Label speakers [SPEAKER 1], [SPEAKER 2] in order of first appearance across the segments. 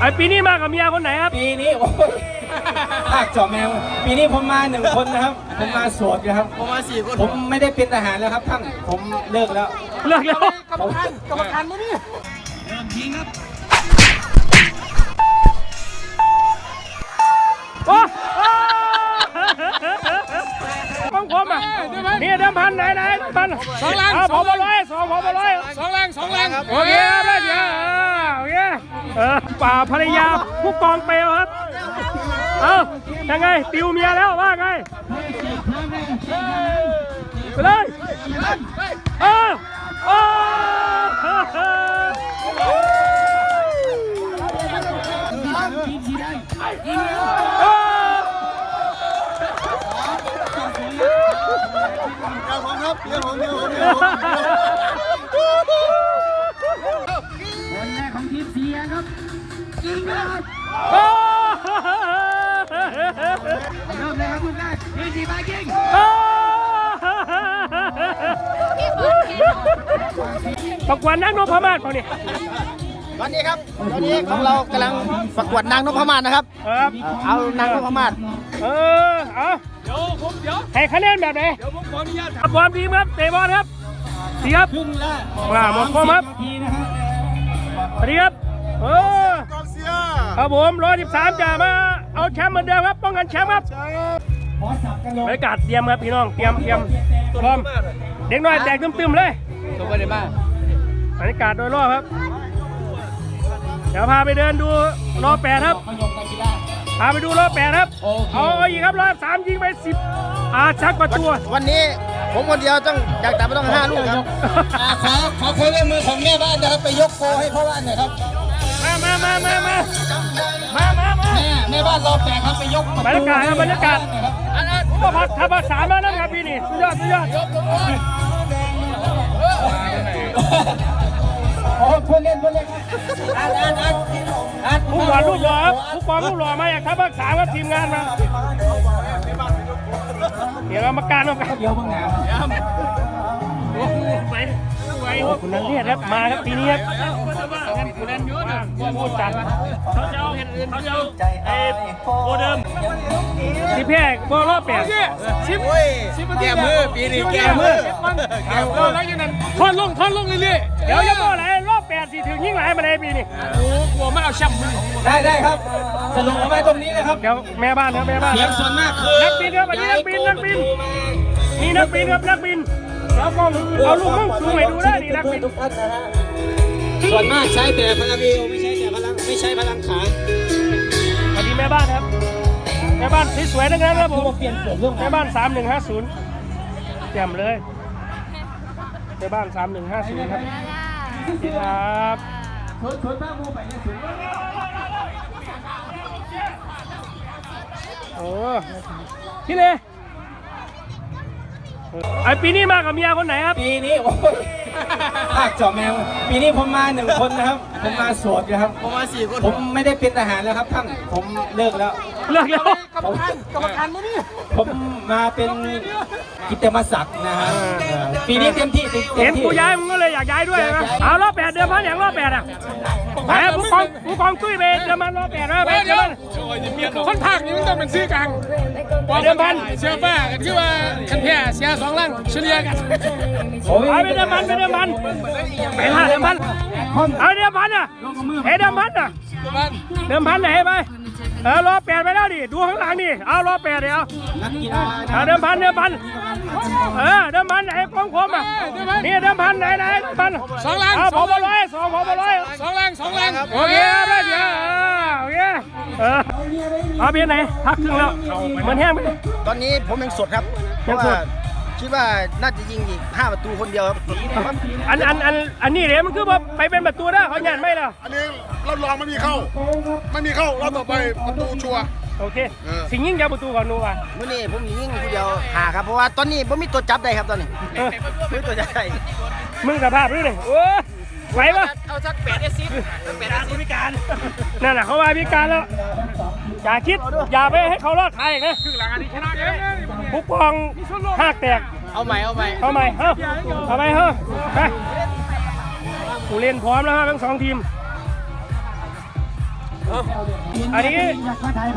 [SPEAKER 1] ไอปีนี้มากับเมียคนไหนครับ
[SPEAKER 2] ปีนี้โอ้ยภาคจอแมว ปีนี้ผมมาหนึ่งคนนะครับ ผมมาโสดนะครับ
[SPEAKER 3] ผมมาสี่คน
[SPEAKER 2] ผมไม่ได้เป็นทหารแล้วครับท่าน ผมเลิกแล้ว
[SPEAKER 1] เลิกแล้ว
[SPEAKER 3] กรรมการกรรมการมานี่
[SPEAKER 1] โอ้ต้องผมอะนี่เดิมพันไหนไหนเดิมพัน
[SPEAKER 3] สองล้าน
[SPEAKER 1] เอาผมมาร้อยสองผมมาร้อย
[SPEAKER 3] สองแรงสองแรง
[SPEAKER 1] โอเค กว่าภรรยาผู้กองเปลวครับ เอายังไง ติวเมียแล้วว่าไงไปเลยเออโอ้เดี๋ย
[SPEAKER 2] วผมครับเดี๋ยวผมเดี๋ยวผมเดี๋ยวผมผลแรกข
[SPEAKER 1] องทีมเสียครับ มเลยครับลูกแรกพีจีไบกิ้งประกวดนักนพมาศเขานี่
[SPEAKER 3] วันนี้ครับวันนี้ของเรากำลังประกวดนางนพมาศนะครับ
[SPEAKER 1] ครับ
[SPEAKER 3] เอานางนพมาศ
[SPEAKER 1] เออเอาเดี๋ยวผมเดี๋ยวให้คะแนนแบบไหนเดี๋ยวผมขออนุญาตครับความดีครับเตะบอลครับดีครับ
[SPEAKER 2] ครึ่งแรก
[SPEAKER 1] ว่าหมดข้อครับ
[SPEAKER 2] นาทีนะครับ
[SPEAKER 1] สวัสดีครับ เออครับผมร้อยสิบสามจะมาเอาแชมป์เหมือนเดิมครับ ป้องกันแชมป์ครับ
[SPEAKER 2] ขอสับกันลง
[SPEAKER 1] บรรยากาศเตรียมครับพี่น้อง เตรียมเตรียมพร้อม เด็กน้อยแตกตึมๆเลย
[SPEAKER 3] ตัวไปได้บ้าง
[SPEAKER 1] บรรยากาศโดยรอบครับ เดี๋ยวพาไปเดินดูรอบแปดครับ
[SPEAKER 2] มายงการกีฬา
[SPEAKER 1] พาไปดูรอบแปดครับ
[SPEAKER 2] โอเค
[SPEAKER 1] เอาอีกครับรอบสามยิงไปสิบอาชักกว่าตัว
[SPEAKER 3] วันนี้ผมคนเดียวต้องอยากแต่ไม่ต้องห้าลูกครับ
[SPEAKER 2] อ่าขอขอความร่วมมือของแม่บ้านนะครับไปยกโกให้พ่อบ้านหน่อยครับ
[SPEAKER 1] มามามามามามามามา
[SPEAKER 2] แม่แม่บ้านรอแปดครับไปยก
[SPEAKER 1] บรรยากาศครับบรรยากาศก็พัดทับสามแล้วนะครับพี่นี่สุดยอดสุดยอด
[SPEAKER 2] โอ้เพื่อนเล่นเพื่อนเล่นอ่านอ่านอ่านอ่าน
[SPEAKER 1] ผู้หล่อลูกหล่อครับผู้กองลูกหล่อมาจากทัพภาคสาครับทีมงานมาเดี๋ยวเรามาการมากัน
[SPEAKER 2] เดี๋ยวเพิ่งหนาว
[SPEAKER 1] ไป คุณนันเรียกครับมาครับปีนี้ครับคุณนันเยอะนะพูดจัดเขาจะเอาเขาจะเอาไอ้โบเดิมสิแพ้บอลรอบแปด
[SPEAKER 3] ชิปชิปแก้มือปีนี้แก้มือแก้มือแล้วยังนั้น
[SPEAKER 1] ทอนลงทอนลงเรื่อยๆเดี๋ยวจะบอกอะไรรอบแปดสิถึงยิ่งหลายมาในปีนี้
[SPEAKER 3] กลัวมันเอาแชมป์
[SPEAKER 2] ได้ได้ครับสรุปเอาไว้ตรงนี้นะครับ
[SPEAKER 1] เดี๋ยวแม่บ้านครับแม่บ้าน
[SPEAKER 2] เสียงส่วนมากคือ
[SPEAKER 1] นักบินครับอันนี้นักบินนักบินนี่นักบินครับนักบิน แล้วก็เอาลูกมุ่งสูงให้ดูได้นี่นักบิน
[SPEAKER 2] ทุกท่านนะฮะส่วนมากใช้แต่พลังเอวไม่ใช่แต่พลังไม่ใช่พลังขา
[SPEAKER 1] สวัสดีแม่บ้านครับแม่บ้านสวยๆทั้งนั้นครับผม
[SPEAKER 2] เปลี่ยนเปลี่ยนเรื่อง
[SPEAKER 1] แม่บ้าน3150แจ่มเลยแม่บ้าน3150ครับสวัสดีครับ
[SPEAKER 2] ชนชนบ้ามูไปเนี่ยสูง
[SPEAKER 1] โอ้พี่เล ไอปีนี้มากับเมียคนไหนครับ
[SPEAKER 2] ปีนี้โอ้ยภาคจอแมวปีนี้ผมมาหนึ่งคนนะครับ ผมมาโสดนะครับ
[SPEAKER 3] ผมมาสี่คน
[SPEAKER 2] ผมไม่ได้เป็นทหารแล้วครับท่าน ผมเลิกแล้ว
[SPEAKER 1] เลิกแล้ว
[SPEAKER 3] กรรมการกรรมการมานี่
[SPEAKER 2] ผมมาเป็นกิตติมศักดิ์นะฮะเออปีนี้เต็มที่เต็ม
[SPEAKER 1] เห็น
[SPEAKER 2] ที่
[SPEAKER 1] กูย้ายมึงก็เลยอยากย้ายด้วยนะเอารอบแปดเดือนพันอย่างรอบแปดอะแหมผู้กองผู้กองตุ้ยไปเดือนมันรอบแปดนะไปเดือนมัน
[SPEAKER 4] คนภาคนี้มันต้องเป็นซื้อกลาง
[SPEAKER 1] เดือนพัน
[SPEAKER 4] เชื่อป้ากันคือว่าคันแพ้เสียสองลังเฉลี่ยกัน
[SPEAKER 2] โอ้ย
[SPEAKER 1] ไปเดือนพันไปเดือนพันไปละเดือนพันเอาเดือนพันอะเฮ้เดือนพันอะเดือนพันไหนไปเออรอแปดไปแล้วดิดูข้างหลังดิเอารอแปดเดี๋ยวเอาเดิมพันเดิมพันเออเดิมพันไหนกองคมอะนี่เดิมพันไหนไหนเดิมพัน
[SPEAKER 4] สองลัง
[SPEAKER 1] เอา
[SPEAKER 4] ส
[SPEAKER 1] ผ
[SPEAKER 4] อง
[SPEAKER 1] มร้อยสองผมร้อย
[SPEAKER 4] สองลังสองลัง
[SPEAKER 1] โอเคได้เดี๋ยวโอเคเออ เอาเบียร์ไหนพักครึ่งแล้วเหมือนแห้งไป
[SPEAKER 3] ตอนนี้ผมยังสดครับเพ
[SPEAKER 1] ยัง
[SPEAKER 3] ราะ
[SPEAKER 1] ส
[SPEAKER 3] ว่า
[SPEAKER 1] ด
[SPEAKER 3] คิดว่าน่าจะยิงอีกห้าประตูคนเดียวครับ
[SPEAKER 1] อันอันอันอันนี้เดี๋ยวมันคือว่าไปเป็นประตูได้เขาหยันไม่เหรอ
[SPEAKER 4] อันนี้เราลองไม่มีเข้าไม่มีเข้าเราต่อไปประตูชัวร์
[SPEAKER 1] โอเค
[SPEAKER 4] เออ
[SPEAKER 1] สิงยิ่งยาวประตูก่อนนูอะ
[SPEAKER 3] มื่อนี้ผมยิงคนเดียวหาครับเพราะว่าตอนนี้ผมมีตัวจับได้ครับตอนนี้
[SPEAKER 1] เออ
[SPEAKER 3] ไม่มีตัวจับได้
[SPEAKER 1] มึงสภาพรู้เลยโอ้ไหวปะ
[SPEAKER 3] เอาสักแปดเอซิแปดเอซิพิการ
[SPEAKER 1] นั่นแหละเขาว่าพิการแล้ว อย่าคิด อย่าไปให้เขารอดใครอีกนะ
[SPEAKER 4] หลังอันนี้ชนะเกม
[SPEAKER 1] ผู้กองหักแตก
[SPEAKER 3] เอาใหม่เอาใหม่
[SPEAKER 1] เอาใหม่เฮ้าเอาไปเฮ้าไปผู้เล่นพร้อมแล้วฮะทั้งสองทีมอันนี้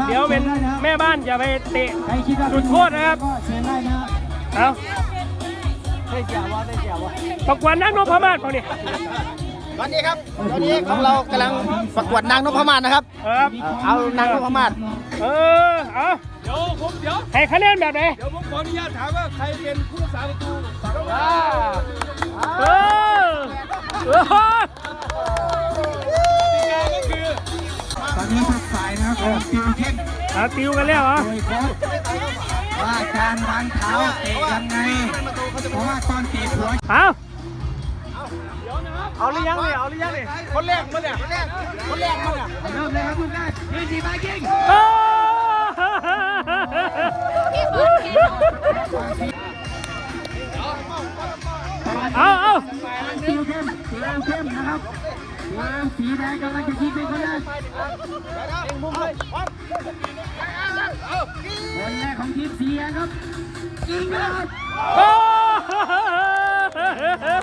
[SPEAKER 1] เดี๋ยวเป็นแม่บ้านจะไปเตะจุดโทษนะครับ
[SPEAKER 2] เชิญได้นะ
[SPEAKER 1] เอา
[SPEAKER 2] ได้เกี่ยวว่าได้เกี่ยวว่า
[SPEAKER 1] ประกวดนักนพมาศเปล่าเนี่ย
[SPEAKER 3] ตอนนี้ครับตอนนี้ของเรากำลังประกวดนางนพมาศนะครับ
[SPEAKER 1] ครับ
[SPEAKER 3] เอานางนพมาศ
[SPEAKER 1] เออ เอาเดี๋ยวผมเดี๋ยวให้คะแนนแบบไหน
[SPEAKER 3] เดี๋ยวผมขออนุญาตถามว่าใครเป็นผู้รักษาประตู
[SPEAKER 1] เออเออ
[SPEAKER 2] ตอนนี้ทุกฝ่ายนะครับติวเข้ม
[SPEAKER 1] เอาติวกันแล้วเหรอ
[SPEAKER 2] โดยโค้ชว่าการวางเท้าเตะยังไง เพราะว่าตอนเตะหัว
[SPEAKER 1] เอา
[SPEAKER 3] เอาหรือยังเนี่ยเอาหรือยังเนี่ยคนแรกมันเนี่ยคนแรกคนแรกมันเนี่ย
[SPEAKER 2] เริ่มเลยครับทุกท่านยืนดีมายิง
[SPEAKER 1] เออเอาเอา
[SPEAKER 2] ติวเข้มติวเข้มนะครับติวสีแดงกำลังจะยิงเป็นคนแรกคนแรกของทีมสีแดงครับยิงครับ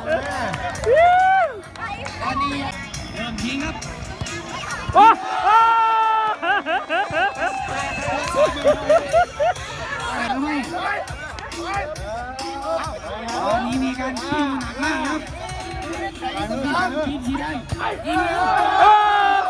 [SPEAKER 1] อ
[SPEAKER 2] นนี้มีการยิงหนักมากครับทีมสีแดงยิงแล้ว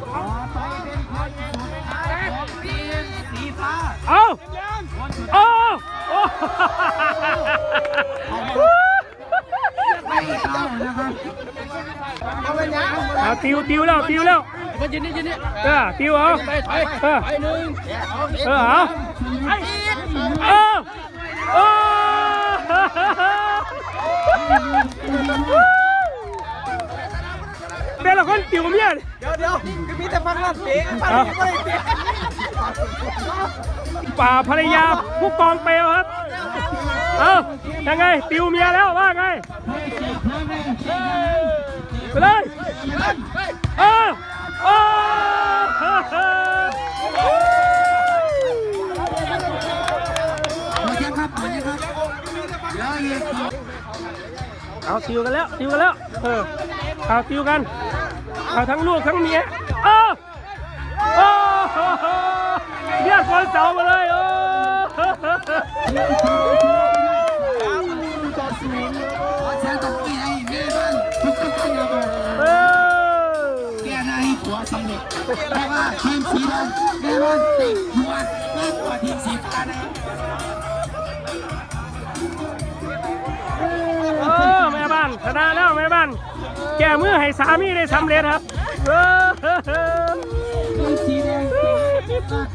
[SPEAKER 2] ต่อไปเป็นคนสุดท้ายของทีมสีฟ้า
[SPEAKER 1] เอาเอาโอ้
[SPEAKER 2] ไม่เข้านะครับ
[SPEAKER 1] เอาติวติวแล้วติวแล้ว มายินนี่ยินนี่เออติวเอาไปไปเออเออเอาเอาโอ้เดี๋ยวเราคนติวเมีย
[SPEAKER 3] เดี๋ยวเดี๋ยวคือมีแต่ฟังนั่นเตะฟัง
[SPEAKER 1] เอา
[SPEAKER 3] นี่ไม่ได้เตะ
[SPEAKER 1] ป่าภรรยาผู้กองเปลวครับ เอายังไงติวเมียแล้วว่าไง ไปเลยเออ
[SPEAKER 2] เครับโอเคครับเดี๋ยวอีก
[SPEAKER 1] เอาติวกันแล้วติวกันแล้วเออเอาติวกันเอาทั้งลูกทั้งเมียเออโอ้เรียกคนเสามาเลยโอ้
[SPEAKER 2] หน้าให้ผัวสำเร็จแต่ว่าทีมสีแดงแม่บ้านติดหัวมากกว่าทีมสีฟ้านะครับ
[SPEAKER 1] เออแม่บ้านชนะแล้วแม่บ้าน แก่มือให้สามีได้สำเร็จครับเออ
[SPEAKER 2] ทีมสีแดงเก่งมาก